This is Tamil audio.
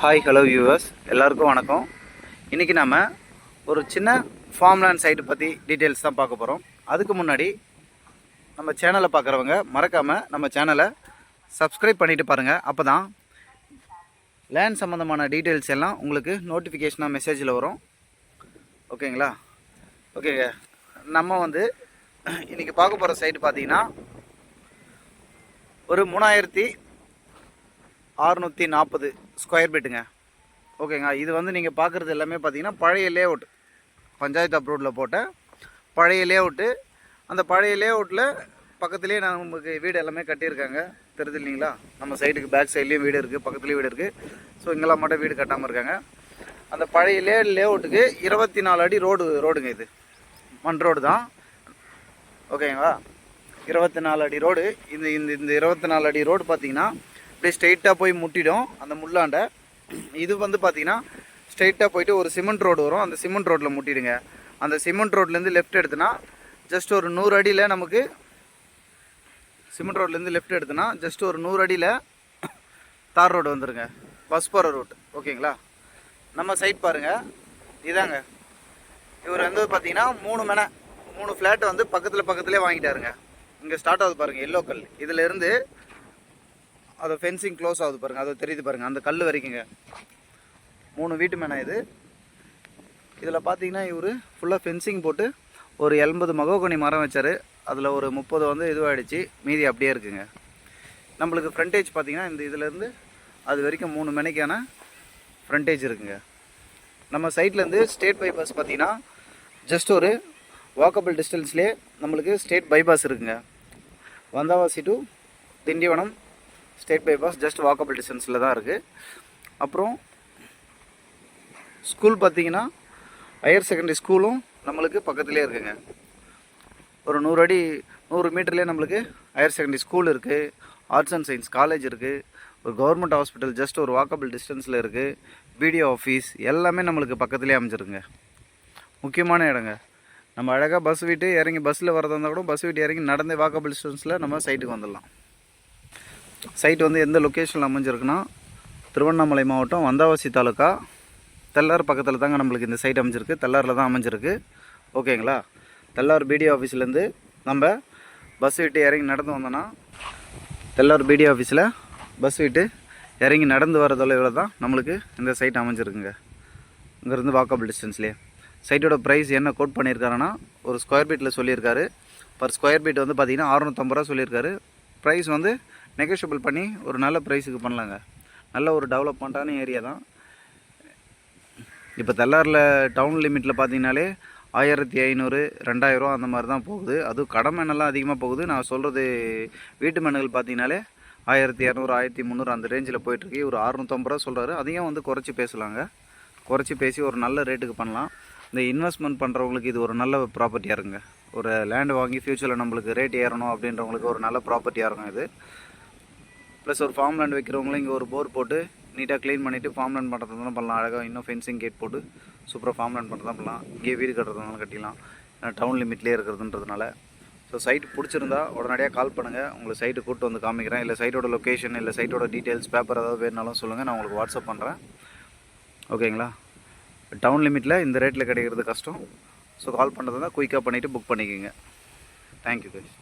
ஹாய் ஹலோ வியூவர்ஸ் எல்லாருக்கும் வணக்கம். இன்றைக்கி நம்ம ஒரு சின்ன ஃபார்ம்லேண்ட் சைட்டு பற்றி டீட்டெயில்ஸ் தான் பார்க்க போகிறோம் அதுக்கு முன்னாடி நம்ம சேனலை பார்க்குறவங்க மறக்காமல் நம்ம சேனலை சப்ஸ்கிரைப் பண்ணிவிட்டு பாருங்கள் அப்போ தான் லேண்ட் சம்மந்தமான டீட்டெயில்ஸ் எல்லாம் உங்களுக்கு நோட்டிஃபிகேஷனாக மெசேஜில் வரும். ஓகேங்களா ஓகேங்க நம்ம வந்து இன்றைக்கி பார்க்க போகிற சைட்டு பார்த்தீங்கன்னா ஒரு மூணாயிரத்தி ஆறுநூற்றி நாற்பது ஸ்கொயர் ஃபீட்டுங்க ஓகேங்க இது வந்து நீங்கள் பார்க்குறது எல்லாமே பார்த்தீங்கன்னா பழைய லேஅவுட் பஞ்சாயத்து அப்ரூவில் போட்ட பழைய லேஅவுட்டு அந்த பழைய லேஅவுட்டில் பக்கத்துலேயே நமக்கு வீடு எல்லாமே கட்டியிருக்காங்க. தெரியுது இல்லைங்களா நம்ம சைடுக்கு பேக் சைட்லேயும் வீடு இருக்குது பக்கத்துலேயும் வீடு இருக்குது ஸோ இங்கெல்லாம் மட்டும் வீடு கட்டாமல் இருக்காங்க. அந்த பழைய லே லேஅவுட்டுக்கு இருபத்தி நாலு அடி ரோடு ரோடுங்க இது. மண் ரோடு தான். ஓகேங்களா இருபத்தி நாலு அடி ரோடு இந்த இந்த இந்த இருபத்தி நாலு அடி ரோடு பார்த்தீங்கன்னா அப்படியே ஸ்ட்ரெயிட்டாக போய் முட்டிடும் அந்த முள்ளாண்ட. இது வந்து பார்த்தீங்கன்னா ஸ்ட்ரெயிட்டாக போயிட்டு ஒரு சிமெண்ட் ரோடு வரும். அந்த சிமெண்ட் ரோட்டில் முட்டிடுங்க. அந்த சிமெண்ட் ரோட்லேருந்து லெஃப்ட் எடுத்தினா ஜஸ்ட் ஒரு நூறு அடியில் நமக்கு சிமெண்ட் ரோட்லேருந்து லெஃப்ட் எடுத்தனா ஜஸ்ட் ஒரு நூறு அடியில் தார் ரோடு வந்துடுங்க பஸ் போகிற ரூட் ஓகேங்களா? நம்ம சைட் பாருங்கள் இதாங்க. இவர் வந்து பார்த்தீங்கன்னா மூணு மெனை மூணு ஃப்ளாட் வந்து பக்கத்தில் பக்கத்துலேயே வாங்கிட்டாருங்க. இங்கே ஸ்டார்ட் ஆகுது பாருங்கள் எல்லோ கல். அது ஃபென்சிங் க்ளோஸ் ஆகுது பாருங்கள் அது தெரியுது பாருங்கள் அந்த கல் வரைக்குங்க. மூணு வீட்டு மேனா இது. இதில் பார்த்தீங்கன்னா இவர் ஃபுல்லாக ஃபென்சிங் போட்டு ஒரு எண்பது மகோகனி மரம் வச்சார். அதில் ஒரு முப்பது வந்து இதுவாகிடுச்சு மீதி அப்படியே இருக்குங்க. நம்மளுக்கு ஃப்ரண்டேஜ் பார்த்தீங்கன்னா இந்த இதுலேருந்து அது வரைக்கும் மூணு மணிக்கான ஃப்ரண்டேஜ் இருக்குங்க. நம்ம சைட்லேருந்து ஸ்டேட் பைபாஸ் பார்த்திங்கன்னா ஜஸ்ட் ஒரு வாக்கபிள் டிஸ்டன்ஸ்லேயே நம்மளுக்கு ஸ்டேட் பைபாஸ் இருக்குங்க. Vandavasi to Tindivanam state bypass just walkable டிஸ்டன்ஸில் தான் இருக்குது அப்புறம் ஸ்கூல் பார்த்தீங்கன்னா ஹையர் செகண்டரி ஸ்கூலும் நம்மளுக்கு பக்கத்துலேயே இருக்குங்க. ஒரு நூறு அடி நூறு மீட்டர்லேயே நம்மளுக்கு ஹையர் செகண்டரி ஸ்கூல் இருக்குது ஆர்ட்ஸ் அண்ட் சயின்ஸ் காலேஜ் இருக்குது ஒரு கவர்மெண்ட் ஹாஸ்பிட்டல் ஜஸ்ட் ஒரு வாக்கபிள் டிஸ்டன்ஸில் இருக்குது பிடிஓ ஆஃபீஸ் எல்லாமே நம்மளுக்கு பக்கத்துலேயே அமைஞ்சிருங்க. முக்கியமான இடங்க. நம்ம அழகாக பஸ் விட்டு இறங்கி பஸ்ஸில் வரதா இருந்தால் கூட பஸ் விட்டு இறங்கி நடந்து வாக்கபிள் டிஸ்டன்ஸில் நம்ம சைட்டுக்கு வந்துடலாம். சைட் வந்து எந்த லொக்கேஷனில் அமைஞ்சிருக்குன்னா திருவண்ணாமலை மாவட்டம் வந்தாவாசி தாலுக்கா தெல்லார் பக்கத்தில் தாங்க நம்மளுக்கு இந்த சைட் அமைஞ்சிருக்கு. தெல்லாரில் தான் அமைஞ்சிருக்கு. ஓகேங்களா? தெல்லார் பிடிஓ ஆஃபீஸ்லேருந்து நம்ம பஸ் விட்டு இறங்கி நடந்து வந்தோன்னா தெல்லார் பிடிஓ ஆஃபீஸில் பஸ் விட்டு இறங்கி நடந்து வர தொலைவில் தான் நம்மளுக்கு இந்த சைட் அமைஞ்சிருக்குங்க. இங்கேருந்து வாக்கபிள் டிஸ்டன்ஸ்லேயே சைட்டோட ப்ரைஸ் என்ன கோட் பண்ணியிருக்காருன்னா ஒரு ஸ்கொயர் ஃபீட்டில் சொல்லியிருக்காரு. பர் ஸ்கொயர் ஃபீட் வந்து பார்த்தீங்கன்னா அறுநூத்தம்பது ரூபா சொல்லியிருக்காரு. ப்ரைஸ் வந்து நெகோஷியபிள் பண்ணி ஒரு நல்ல ப்ரைஸுக்கு பண்ணலாங்க. நல்ல ஒரு டெவலப்மெண்ட்டான ஏரியா தான். இப்போ தெல்லாரில் டவுன் லிமிட்டில் பார்த்தீங்கனாலே ஆயிரத்தி ஐநூறு ரெண்டாயிரம் அந்த மாதிரி தான் போகுது. அதுவும் கடமை மண்ணெல்லாம் அதிகமாக போகுது. நான் சொல்கிறது வீட்டு மண்ணுகள் பார்த்தீங்கனாலே ஆயிரத்தி இரநூறு ஆயிரத்தி முந்நூறு அந்த ரேஞ்சில் போயிட்டுருக்கு ஒரு அறுநூத்தம்பது ரூபா சொல்கிறாரு அதையும் வந்து குறைச்சி பேசலாங்க. குறைச்சி பேசி ஒரு நல்ல ரேட்டுக்கு பண்ணலாம். இந்த இன்வெஸ்ட்மெண்ட் பண்ணுறவங்களுக்கு இது ஒரு நல்ல ப்ராப்பர்ட்டியாக இருங்க ஒரு லேண்டு வாங்கி ஃப்யூச்சரில் நம்மளுக்கு ரேட் ஏறணும் அப்படின்றவங்களுக்கு ஒரு நல்ல ப்ராப்பர்ட்டியாக இருக்கும் இது. ப்ளஸ் ஒரு ஃபார்ம் லேண்ட் வைக்கிறவங்களும் இங்கே ஒரு போர் போட்டு நீட்டாக க்ளீன் பண்ணிவிட்டு ஃபார்ம் லேண்ட் பண்ணுறது தான் பண்ணலாம். அழகாக இன்னும் ஃபென்சிங் கேட் போட்டு சூப்பராக ஃபார்ம் லேண்ட் பண்ணுறது தான் பண்ணலாம். இங்கே வீடு கட்டுறதுனால கட்டிடலாம். டவுன் லிமிட்லேயே இருக்கிறதுன்றதுனால. ஸோ சைட் பிடிச்சிருந்தா உடனடியாக கால் பண்ணுங்கள் உங்களை சைட்டு கூப்பிட்டு வந்து காமிக்கிறேன். இல்லை சைட்டோட லொக்கேஷன் இல்லை சைட்டோட டீட்டெயில்ஸ் பேப்பர் ஏதாவது வேணுனாலும் சொல்லுங்கள் நான் உங்களுக்கு வாட்ஸ்அப் பண்ணுறேன் ஓகேங்களா டவுன் லிமிட்டில் இந்த ரேட்டில் கிடைக்கிறது கஷ்டம். ஸோ கால் பண்ணுறதா குயிக்காக பண்ணிவிட்டு புக் பண்ணிக்கோங்க. Thank you guys